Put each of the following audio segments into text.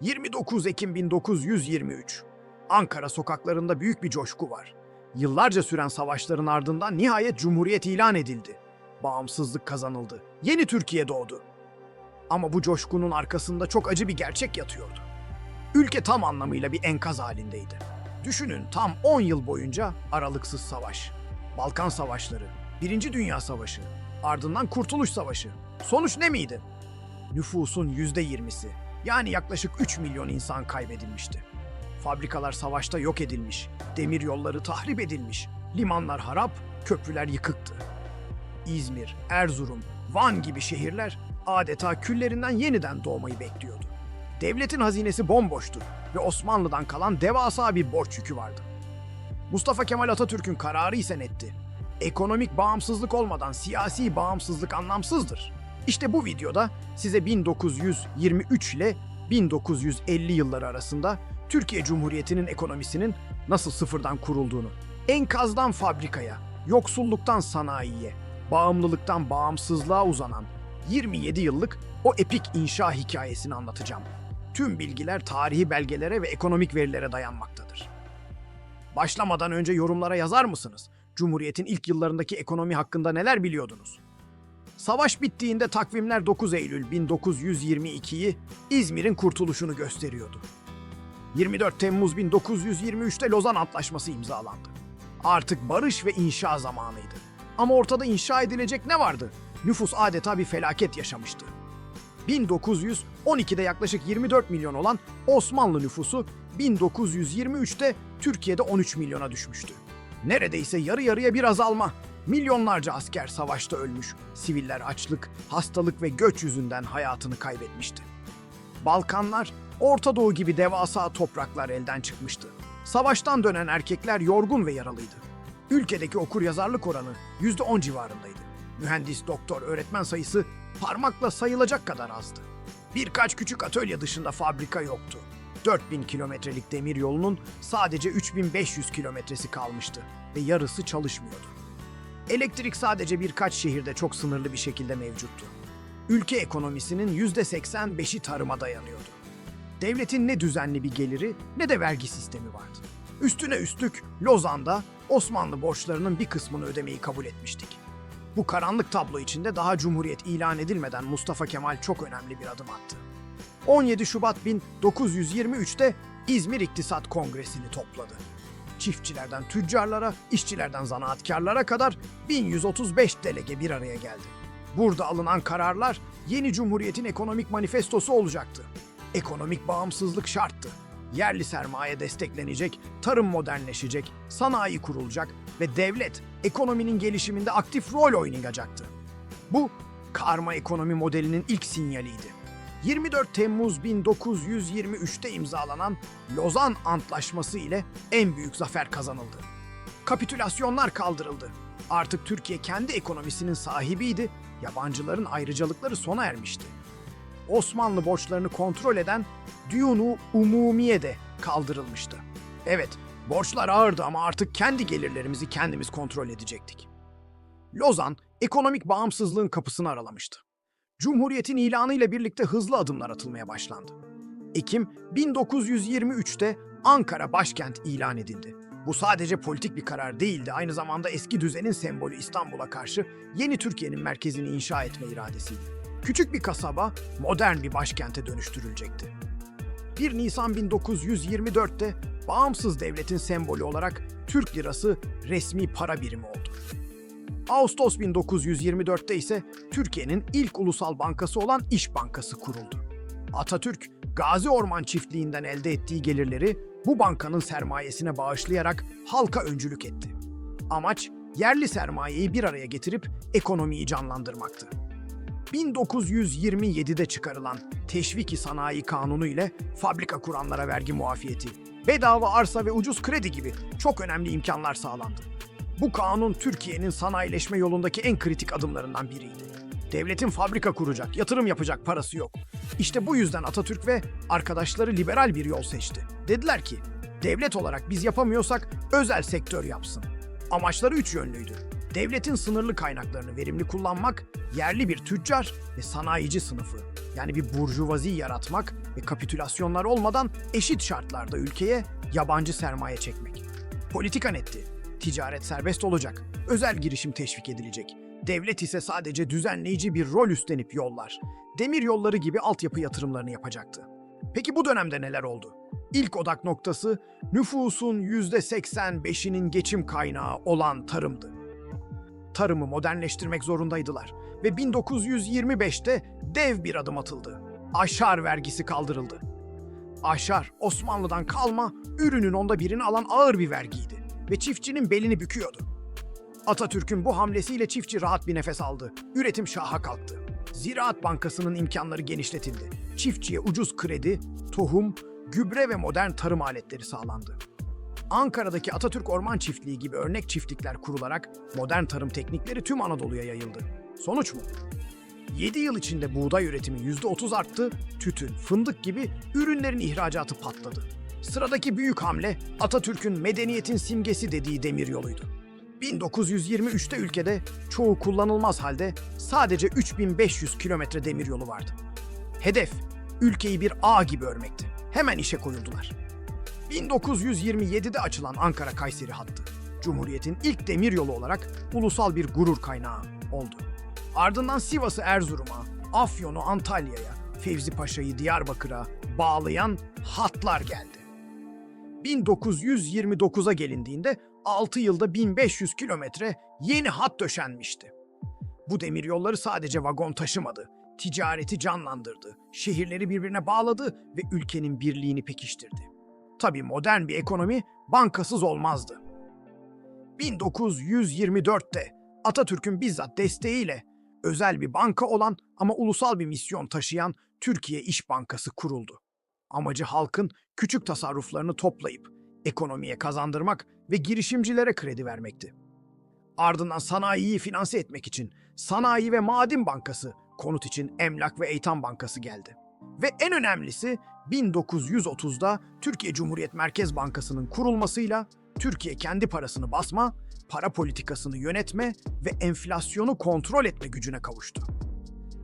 29 Ekim 1923. Ankara sokaklarında büyük bir coşku var. Yıllarca süren savaşların ardından nihayet Cumhuriyet ilan edildi. Bağımsızlık kazanıldı. Yeni Türkiye doğdu. Ama bu coşkunun arkasında çok acı bir gerçek yatıyordu. Ülke tam anlamıyla bir enkaz halindeydi. Düşünün tam 10 yıl boyunca aralıksız savaş. Balkan Savaşları, Birinci Dünya Savaşı, ardından Kurtuluş Savaşı. Sonuç ne miydi? Nüfusun %20'si yani yaklaşık 3 milyon insan kaybedilmişti. Fabrikalar savaşta yok edilmiş, demir yolları tahrip edilmiş, limanlar harap, köprüler yıkıktı. İzmir, Erzurum, Van gibi şehirler adeta küllerinden yeniden doğmayı bekliyordu. Devletin hazinesi bomboştu ve Osmanlı'dan kalan devasa bir borç yükü vardı. Mustafa Kemal Atatürk'ün kararı ise netti. Ekonomik bağımsızlık olmadan siyasi bağımsızlık anlamsızdır. İşte bu videoda size 1923 ile 1950 yılları arasında Türkiye Cumhuriyeti'nin ekonomisinin nasıl sıfırdan kurulduğunu, enkazdan fabrikaya, yoksulluktan sanayiye, bağımlılıktan bağımsızlığa uzanan 27 yıllık o epik inşa hikayesini anlatacağım. Tüm bilgiler tarihi belgelere ve ekonomik verilere dayanmaktadır. Başlamadan önce yorumlara yazar mısınız? Cumhuriyet'in ilk yıllarındaki ekonomi hakkında neler biliyordunuz? Savaş bittiğinde takvimler 9 Eylül 1922'yi İzmir'in kurtuluşunu gösteriyordu. 24 Temmuz 1923'te Lozan Antlaşması imzalandı. Artık barış ve inşa zamanıydı. Ama ortada inşa edilecek ne vardı? Nüfus adeta bir felaket yaşamıştı. 1912'de yaklaşık 24 milyon olan Osmanlı nüfusu 1923'te Türkiye'de 13 milyona düşmüştü. Neredeyse yarı yarıya bir azalma. Milyonlarca asker savaşta ölmüş, siviller açlık, hastalık ve göç yüzünden hayatını kaybetmişti. Balkanlar, Orta Doğu gibi devasa topraklar elden çıkmıştı. Savaştan dönen erkekler yorgun ve yaralıydı. Ülkedeki okur yazarlık oranı %10 civarındaydı. Mühendis, doktor, öğretmen sayısı parmakla sayılacak kadar azdı. Birkaç küçük atölye dışında fabrika yoktu. 4000 kilometrelik demir yolunun sadece 3500 kilometresi kalmıştı ve yarısı çalışmıyordu. Elektrik sadece birkaç şehirde çok sınırlı bir şekilde mevcuttu. Ülke ekonomisinin %85'i tarıma dayanıyordu. Devletin ne düzenli bir geliri ne de vergi sistemi vardı. Üstüne üstlük Lozan'da Osmanlı borçlarının bir kısmını ödemeyi kabul etmiştik. Bu karanlık tablo içinde daha Cumhuriyet ilan edilmeden Mustafa Kemal çok önemli bir adım attı. 17 Şubat 1923'te İzmir İktisat Kongresi'ni topladı. Çiftçilerden tüccarlara, işçilerden zanaatkarlara kadar 1135 delege bir araya geldi. Burada alınan kararlar yeni Cumhuriyet'in ekonomik manifestosu olacaktı. Ekonomik bağımsızlık şarttı. Yerli sermaye desteklenecek, tarım modernleşecek, sanayi kurulacak ve devlet ekonominin gelişiminde aktif rol oynayacaktı. Bu karma ekonomi modelinin ilk sinyaliydi. 24 Temmuz 1923'te imzalanan Lozan Antlaşması ile en büyük zafer kazanıldı. Kapitülasyonlar kaldırıldı. Artık Türkiye kendi ekonomisinin sahibiydi, yabancıların ayrıcalıkları sona ermişti. Osmanlı borçlarını kontrol eden Diyunu Umumiye de kaldırılmıştı. Evet, borçlar ağırdı ama artık kendi gelirlerimizi kendimiz kontrol edecektik. Lozan, ekonomik bağımsızlığın kapısını aralamıştı. Cumhuriyetin ilanıyla birlikte hızlı adımlar atılmaya başlandı. Ekim 1923'te Ankara başkent ilan edildi. Bu sadece politik bir karar değildi, aynı zamanda eski düzenin sembolü İstanbul'a karşı yeni Türkiye'nin merkezini inşa etme iradesiydi. Küçük bir kasaba modern bir başkente dönüştürülecekti. 1 Nisan 1924'te bağımsız devletin sembolü olarak Türk lirası resmi para birimi oldu. Ağustos 1924'te ise Türkiye'nin ilk ulusal bankası olan İş Bankası kuruldu. Atatürk, Gazi Orman Çiftliği'nden elde ettiği gelirleri bu bankanın sermayesine bağışlayarak halka öncülük etti. Amaç, yerli sermayeyi bir araya getirip ekonomiyi canlandırmaktı. 1927'de çıkarılan Teşviki Sanayi Kanunu ile fabrika kuranlara vergi muafiyeti, bedava arsa ve ucuz kredi gibi çok önemli imkanlar sağlandı. Bu kanun Türkiye'nin sanayileşme yolundaki en kritik adımlarından biriydi. Devletin fabrika kuracak, yatırım yapacak parası yok. İşte bu yüzden Atatürk ve arkadaşları liberal bir yol seçti. Dediler ki, devlet olarak biz yapamıyorsak özel sektör yapsın. Amaçları üç yönlüydü. Devletin sınırlı kaynaklarını verimli kullanmak, yerli bir tüccar ve sanayici sınıfı yani bir burjuvazi yaratmak ve kapitülasyonlar olmadan eşit şartlarda ülkeye yabancı sermaye çekmek. Politika netti. Ticaret serbest olacak. Özel girişim teşvik edilecek. Devlet ise sadece düzenleyici bir rol üstlenip yollar. Demir yolları gibi altyapı yatırımlarını yapacaktı. Peki bu dönemde neler oldu? İlk odak noktası nüfusun %85'inin geçim kaynağı olan tarımdı. Tarımı modernleştirmek zorundaydılar ve 1925'te dev bir adım atıldı. Aşar vergisi kaldırıldı. Aşar, Osmanlı'dan kalma, ürünün onda birini alan ağır bir vergiydi ve çiftçinin belini büküyordu. Atatürk'ün bu hamlesiyle çiftçi rahat bir nefes aldı. Üretim şaha kalktı. Ziraat Bankası'nın imkanları genişletildi. Çiftçiye ucuz kredi, tohum, gübre ve modern tarım aletleri sağlandı. Ankara'daki Atatürk Orman Çiftliği gibi örnek çiftlikler kurularak modern tarım teknikleri tüm Anadolu'ya yayıldı. Sonuç mu? 7 yıl içinde buğday üretimi %30 arttı, tütün, fındık gibi ürünlerin ihracatı patladı. Sıradaki büyük hamle Atatürk'ün medeniyetin simgesi dediği demiryoluydu. 1923'te ülkede çoğu kullanılmaz halde sadece 3500 kilometre demiryolu vardı. Hedef ülkeyi bir ağ gibi örmekti. Hemen işe koyuldular. 1927'de açılan Ankara-Kayseri hattı, Cumhuriyet'in ilk demiryolu olarak ulusal bir gurur kaynağı oldu. Ardından Sivas'ı Erzurum'a, Afyon'u Antalya'ya, Fevzi Paşa'yı Diyarbakır'a bağlayan hatlar geldi. 1929'a gelindiğinde 6 yılda 1500 kilometre yeni hat döşenmişti. Bu demiryolları sadece vagon taşımadı, ticareti canlandırdı, şehirleri birbirine bağladı ve ülkenin birliğini pekiştirdi. Tabii modern bir ekonomi bankasız olmazdı. 1924'te Atatürk'ün bizzat desteğiyle özel bir banka olan ama ulusal bir misyon taşıyan Türkiye İş Bankası kuruldu. Amacı halkın küçük tasarruflarını toplayıp ekonomiye kazandırmak ve girişimcilere kredi vermekti. Ardından sanayiyi finanse etmek için Sanayi ve Maden Bankası, konut için Emlak ve Eytan Bankası geldi. Ve en önemlisi 1930'da Türkiye Cumhuriyet Merkez Bankası'nın kurulmasıyla Türkiye kendi parasını basma, para politikasını yönetme ve enflasyonu kontrol etme gücüne kavuştu.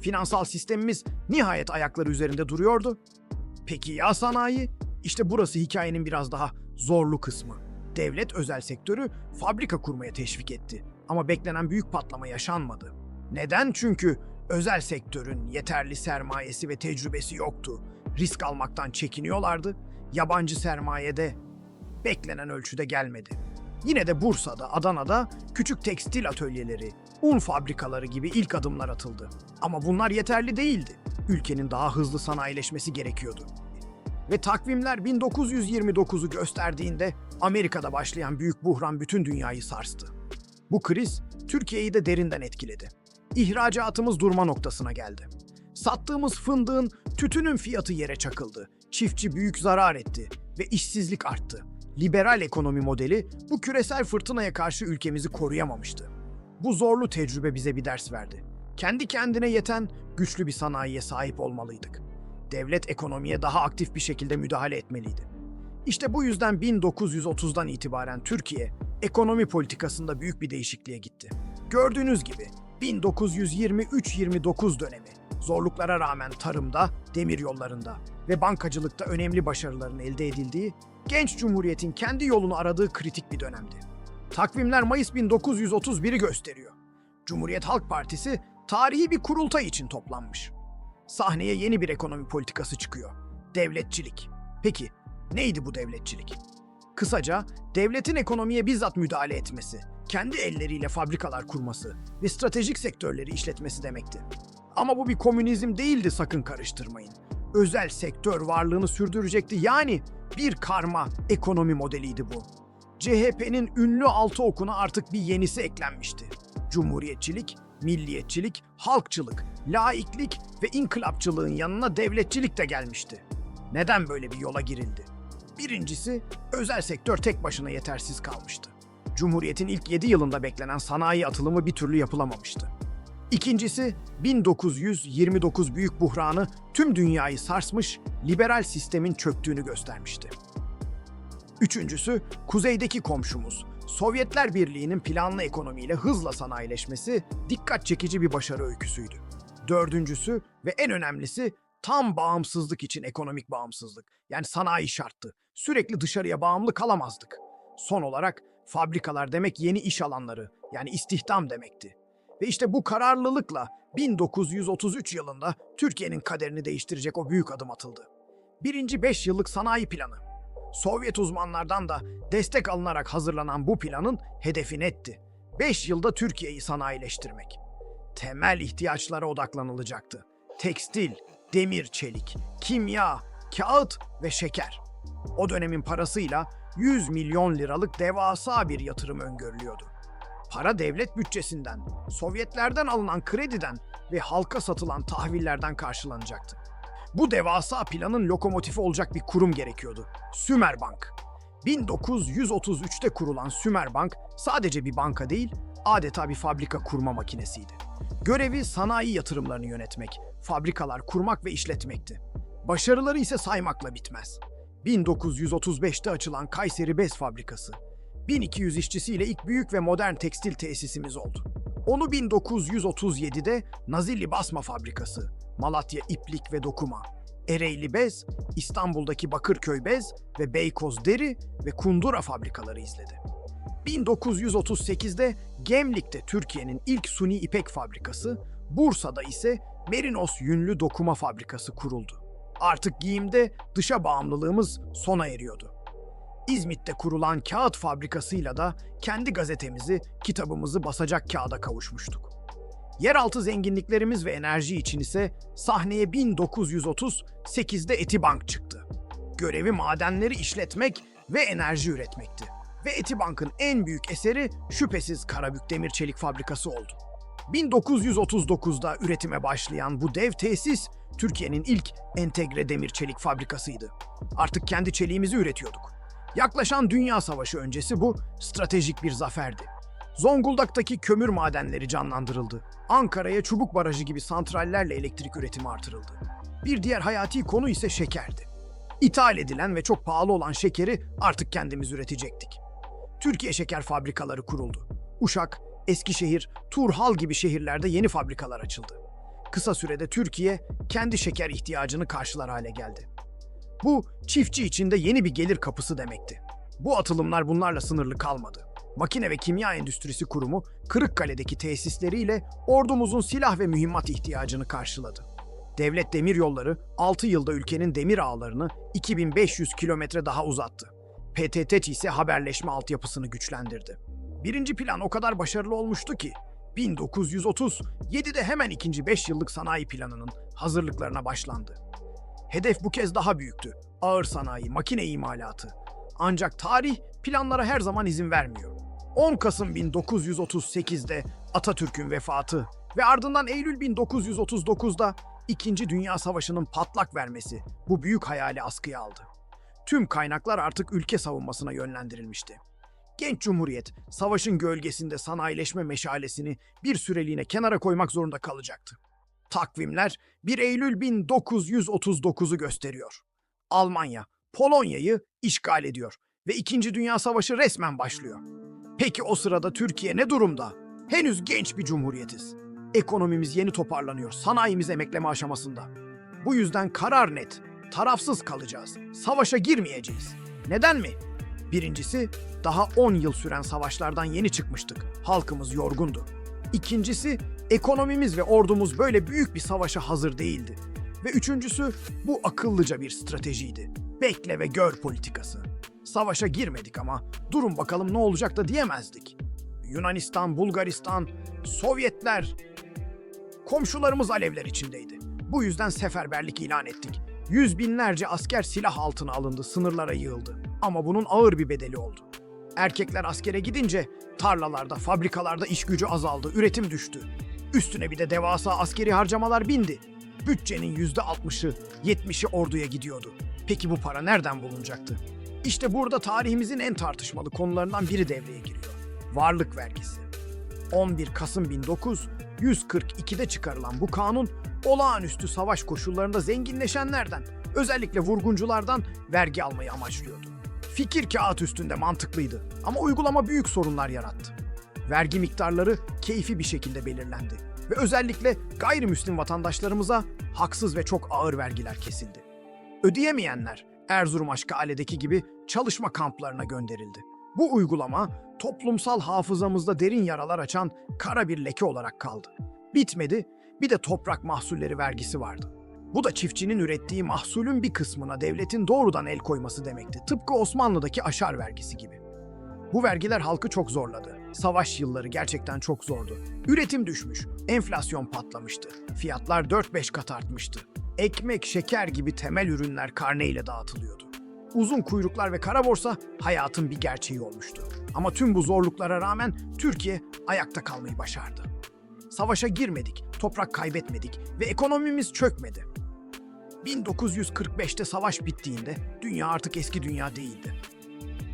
Finansal sistemimiz nihayet ayakları üzerinde duruyordu. Peki ya sanayi? İşte burası hikayenin biraz daha zorlu kısmı. Devlet özel sektörü fabrika kurmaya teşvik etti ama beklenen büyük patlama yaşanmadı. Neden? Çünkü özel sektörün yeterli sermayesi ve tecrübesi yoktu. Risk almaktan çekiniyorlardı. Yabancı sermaye de beklenen ölçüde gelmedi. Yine de Bursa'da, Adana'da küçük tekstil atölyeleri, un fabrikaları gibi ilk adımlar atıldı. Ama bunlar yeterli değildi. Ülkenin daha hızlı sanayileşmesi gerekiyordu. Ve takvimler 1929'u gösterdiğinde Amerika'da başlayan büyük buhran bütün dünyayı sarstı. Bu kriz Türkiye'yi de derinden etkiledi. İhracatımız durma noktasına geldi. Sattığımız fındığın, tütünün fiyatı yere çakıldı. Çiftçi büyük zarar etti ve işsizlik arttı. Liberal ekonomi modeli bu küresel fırtınaya karşı ülkemizi koruyamamıştı. Bu zorlu tecrübe bize bir ders verdi. Kendi kendine yeten güçlü bir sanayiye sahip olmalıydık. Devlet ekonomiye daha aktif bir şekilde müdahale etmeliydi. İşte bu yüzden 1930'dan itibaren Türkiye ekonomi politikasında büyük bir değişikliğe gitti. Gördüğünüz gibi 1923-29 dönemi zorluklara rağmen tarımda, demir yollarında ve bankacılıkta önemli başarıların elde edildiği, genç cumhuriyetin kendi yolunu aradığı kritik bir dönemdi. Takvimler Mayıs 1931'i gösteriyor. Cumhuriyet Halk Partisi tarihi bir kurultay için toplanmış. Sahneye yeni bir ekonomi politikası çıkıyor. Devletçilik. Peki neydi bu devletçilik? Kısaca devletin ekonomiye bizzat müdahale etmesi, kendi elleriyle fabrikalar kurması ve stratejik sektörleri işletmesi demekti. Ama bu bir komünizm değildi sakın karıştırmayın. Özel sektör varlığını sürdürecekti yani bir karma ekonomi modeliydi bu. CHP'nin ünlü altı okuna artık bir yenisi eklenmişti. Cumhuriyetçilik, milliyetçilik, halkçılık, laiklik ve inkılapçılığın yanına devletçilik de gelmişti. Neden böyle bir yola girildi? Birincisi, özel sektör tek başına yetersiz kalmıştı. Cumhuriyet'in ilk 7 yılında beklenen sanayi atılımı bir türlü yapılamamıştı. İkincisi, 1929 büyük buhranı tüm dünyayı sarsmış, liberal sistemin çöktüğünü göstermişti. Üçüncüsü, kuzeydeki komşumuz, Sovyetler Birliği'nin planlı ekonomiyle hızla sanayileşmesi dikkat çekici bir başarı öyküsüydü. Dördüncüsü ve en önemlisi tam bağımsızlık için ekonomik bağımsızlık. Yani sanayi şarttı. Sürekli dışarıya bağımlı kalamazdık. Son olarak fabrikalar demek yeni iş alanları yani istihdam demekti. Ve işte bu kararlılıkla 1933 yılında Türkiye'nin kaderini değiştirecek o büyük adım atıldı. Birinci 5 yıllık sanayi planı. Sovyet uzmanlardan da destek alınarak hazırlanan bu planın hedefi netti. 5 yılda Türkiye'yi sanayileştirmek. Temel ihtiyaçlara odaklanılacaktı. Tekstil, demir, çelik, kimya, kağıt ve şeker. O dönemin parasıyla 100 milyon liralık devasa bir yatırım öngörülüyordu. Para devlet bütçesinden, Sovyetlerden alınan krediden ve halka satılan tahvillerden karşılanacaktı. Bu devasa planın lokomotifi olacak bir kurum gerekiyordu. Sümerbank. 1933'te kurulan Sümerbank sadece bir banka değil, adeta bir fabrika kurma makinesiydi. Görevi sanayi yatırımlarını yönetmek, fabrikalar kurmak ve işletmekti. Başarıları ise saymakla bitmez. 1935'te açılan Kayseri Bez Fabrikası, 1200 işçisiyle ilk büyük ve modern tekstil tesisimiz oldu. Onu 1937'de Nazilli Basma Fabrikası, Malatya İplik ve Dokuma, Ereğli Bez, İstanbul'daki Bakırköy Bez ve Beykoz Deri ve Kundura fabrikaları izledi. 1938'de Gemlik'te Türkiye'nin ilk suni ipek fabrikası, Bursa'da ise Merinos Yünlü Dokuma Fabrikası kuruldu. Artık giyimde dışa bağımlılığımız sona eriyordu. İzmit'te kurulan kağıt fabrikasıyla da kendi gazetemizi, kitabımızı basacak kağıda kavuşmuştuk. Yeraltı zenginliklerimiz ve enerji için ise sahneye 1938'de Etibank çıktı. Görevi madenleri işletmek ve enerji üretmekti. Ve Etibank'ın en büyük eseri şüphesiz Karabük Demir Çelik Fabrikası oldu. 1939'da üretime başlayan bu dev tesis Türkiye'nin ilk entegre demir çelik fabrikasıydı. Artık kendi çeliğimizi üretiyorduk. Yaklaşan Dünya Savaşı öncesi bu stratejik bir zaferdi. Zonguldak'taki kömür madenleri canlandırıldı. Ankara'ya çubuk barajı gibi santrallerle elektrik üretimi artırıldı. Bir diğer hayati konu ise şekerdi. İthal edilen ve çok pahalı olan şekeri artık kendimiz üretecektik. Türkiye şeker fabrikaları kuruldu. Uşak, Eskişehir, Turhal gibi şehirlerde yeni fabrikalar açıldı. Kısa sürede Türkiye kendi şeker ihtiyacını karşılar hale geldi. Bu çiftçi için de yeni bir gelir kapısı demekti. Bu atılımlar bunlarla sınırlı kalmadı. Makine ve Kimya Endüstrisi Kurumu Kırıkkale'deki tesisleriyle ordumuzun silah ve mühimmat ihtiyacını karşıladı. Devlet Demiryolları 6 yılda ülkenin demir ağlarını 2500 kilometre daha uzattı. PTT ise haberleşme altyapısını güçlendirdi. Birinci plan o kadar başarılı olmuştu ki 1937'de hemen ikinci 5 yıllık sanayi planının hazırlıklarına başlandı. Hedef bu kez daha büyüktü. Ağır sanayi, makine imalatı. Ancak tarih planlara her zaman izin vermiyor. 10 Kasım 1938'de Atatürk'ün vefatı ve ardından Eylül 1939'da İkinci Dünya Savaşı'nın patlak vermesi bu büyük hayali askıya aldı. Tüm kaynaklar artık ülke savunmasına yönlendirilmişti. Genç Cumhuriyet, savaşın gölgesinde sanayileşme meşalesini bir süreliğine kenara koymak zorunda kalacaktı. Takvimler 1 Eylül 1939'u gösteriyor. Almanya, Polonya'yı işgal ediyor ve İkinci Dünya Savaşı resmen başlıyor. Peki o sırada Türkiye ne durumda? Henüz genç bir cumhuriyetiz. Ekonomimiz yeni toparlanıyor, sanayimiz emekleme aşamasında. Bu yüzden karar net, tarafsız kalacağız, savaşa girmeyeceğiz. Neden mi? Birincisi, daha 10 yıl süren savaşlardan yeni çıkmıştık. Halkımız yorgundu. İkincisi, ekonomimiz ve ordumuz böyle büyük bir savaşa hazır değildi. Ve üçüncüsü, bu akıllıca bir stratejiydi. Bekle ve gör politikası. Savaşa girmedik ama durun bakalım ne olacak da diyemezdik. Yunanistan, Bulgaristan, Sovyetler, komşularımız alevler içindeydi. Bu yüzden seferberlik ilan ettik. Yüz binlerce asker silah altına alındı, sınırlara yığıldı. Ama bunun ağır bir bedeli oldu. Erkekler askere gidince tarlalarda, fabrikalarda iş gücü azaldı, üretim düştü. Üstüne bir de devasa askeri harcamalar bindi. Bütçenin yüzde altmışı, yetmişi orduya gidiyordu. Peki bu para nereden bulunacaktı? İşte burada tarihimizin en tartışmalı konularından biri devreye giriyor. Varlık vergisi. 11 Kasım 1942'de çıkarılan bu kanun, olağanüstü savaş koşullarında zenginleşenlerden, özellikle vurgunculardan vergi almayı amaçlıyordu. Fikir kağıt üstünde mantıklıydı ama uygulama büyük sorunlar yarattı. Vergi miktarları keyfi bir şekilde belirlendi ve özellikle gayrimüslim vatandaşlarımıza haksız ve çok ağır vergiler kesildi. Ödeyemeyenler Erzurum Aşkale'deki gibi çalışma kamplarına gönderildi. Bu uygulama toplumsal hafızamızda derin yaralar açan kara bir leke olarak kaldı. Bitmedi, bir de toprak mahsulleri vergisi vardı. Bu da çiftçinin ürettiği mahsulün bir kısmına devletin doğrudan el koyması demekti. Tıpkı Osmanlı'daki aşar vergisi gibi. Bu vergiler halkı çok zorladı. Savaş yılları gerçekten çok zordu. Üretim düşmüş, enflasyon patlamıştı. Fiyatlar 4-5 kat artmıştı. Ekmek, şeker gibi temel ürünler karneyle dağıtılıyordu. Uzun kuyruklar ve kara borsa hayatın bir gerçeği olmuştu. Ama tüm bu zorluklara rağmen Türkiye ayakta kalmayı başardı. Savaşa girmedik, toprak kaybetmedik ve ekonomimiz çökmedi. 1945'te savaş bittiğinde dünya artık eski dünya değildi.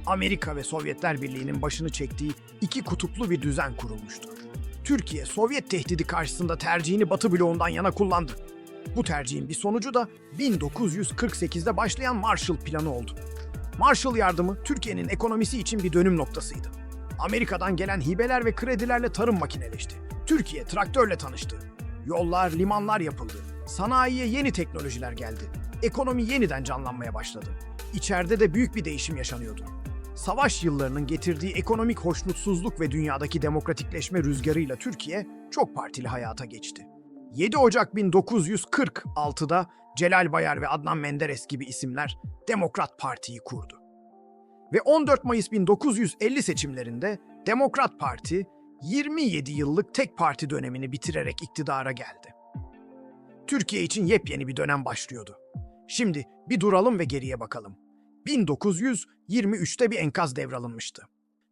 Amerika ve Sovyetler Birliği'nin başını çektiği iki kutuplu bir düzen kurulmuştu. Türkiye, Sovyet tehdidi karşısında tercihini Batı bloğundan yana kullandı. Bu tercihin bir sonucu da 1948'de başlayan Marshall Planı oldu. Marshall yardımı Türkiye'nin ekonomisi için bir dönüm noktasıydı. Amerika'dan gelen hibeler ve kredilerle tarım makineleşti. Türkiye traktörle tanıştı. Yollar, limanlar yapıldı. Sanayiye yeni teknolojiler geldi. Ekonomi yeniden canlanmaya başladı. İçeride de büyük bir değişim yaşanıyordu. Savaş yıllarının getirdiği ekonomik hoşnutsuzluk ve dünyadaki demokratikleşme rüzgarıyla Türkiye çok partili hayata geçti. 7 Ocak 1946'da Celal Bayar ve Adnan Menderes gibi isimler Demokrat Parti'yi kurdu. Ve 14 Mayıs 1950 seçimlerinde Demokrat Parti 27 yıllık tek parti dönemini bitirerek iktidara geldi. Türkiye için yepyeni bir dönem başlıyordu. Şimdi bir duralım ve geriye bakalım. 1923'te bir enkaz devralınmıştı.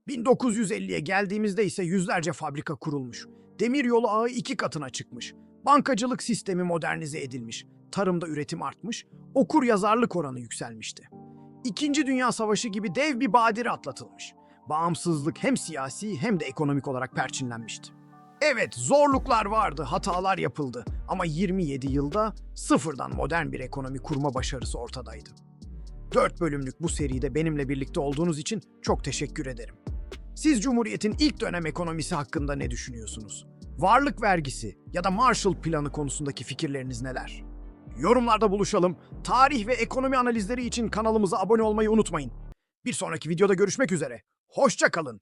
1950'ye geldiğimizde ise yüzlerce fabrika kurulmuş. Demiryolu ağı iki katına çıkmış. Bankacılık sistemi modernize edilmiş. Tarımda üretim artmış. Okur yazarlık oranı yükselmişti. İkinci Dünya Savaşı gibi dev bir badire atlatılmış. Bağımsızlık hem siyasi hem de ekonomik olarak perçinlenmişti. Evet, zorluklar vardı, hatalar yapıldı ama 27 yılda sıfırdan modern bir ekonomi kurma başarısı ortadaydı. 4 bölümlük bu seride benimle birlikte olduğunuz için çok teşekkür ederim. Siz Cumhuriyet'in ilk dönem ekonomisi hakkında ne düşünüyorsunuz? Varlık vergisi ya da Marshall Planı konusundaki fikirleriniz neler? Yorumlarda buluşalım. Tarih ve ekonomi analizleri için kanalımıza abone olmayı unutmayın. Bir sonraki videoda görüşmek üzere. Hoşça kalın.